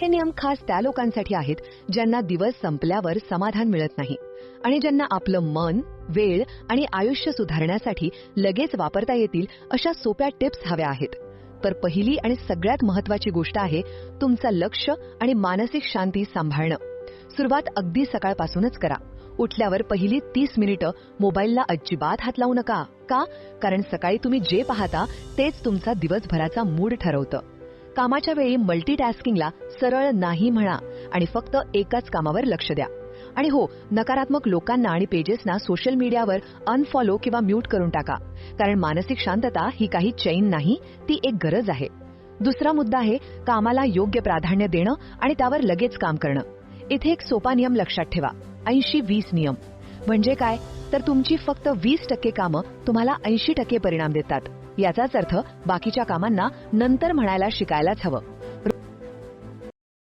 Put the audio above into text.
हे नियम खास त्या लोकांसाठी आहेत ज्यांना दिवस संपल्यावर समाधान मिळत नाही आणि ज्यांना आपलं मन वेळ आणि आयुष्य सुधारण्यासाठी लगेच वापरता येतील अशा सोप्या टिप्स हव्या आहेत. तर पहिली आणि सगळ्यात महत्वाची गोष्ट आहे तुमचं लक्ष आणि मानसिक शांती सांभाळणं. सुरुवात अगदी सकाळपासूनच करा. उठल्यावर पहिली तीस मिनिटं मोबाईलला अजिबात हात लावू नका. का? कारण सकाळी तुम्ही जे पाहता तेच तुमचा दिवसभराचा मूड ठरवतं. कामाच्या वेळी मल्टीटास्किंगला सरळ नाही म्हणा आणि फक्त एकाच कामावर लक्ष द्या. आणि हो नकारात्मक लोकांना आणि पेजेसना सोशल मीडियावर अनफॉलो किंवा म्यूट करून टाका. कारण मानसिक शांतता ही काही चैन नाही ती एक गरज आहे. दुसरा मुद्दा आहे कामाला योग्य प्राधान्य देणं आणि त्यावर लगेच काम करणं. इथे एक सोपा नियम लक्षात ठेवा. ऐंशी वीस नियम. म्हणजे काय? तर तुमची फक्त वीस टक्के कामं तुम्हाला ऐंशी टक्के परिणाम देतात. याचाच अर्थ बाकीच्या कामांना नंतर म्हणायला शिकायलाच हवं.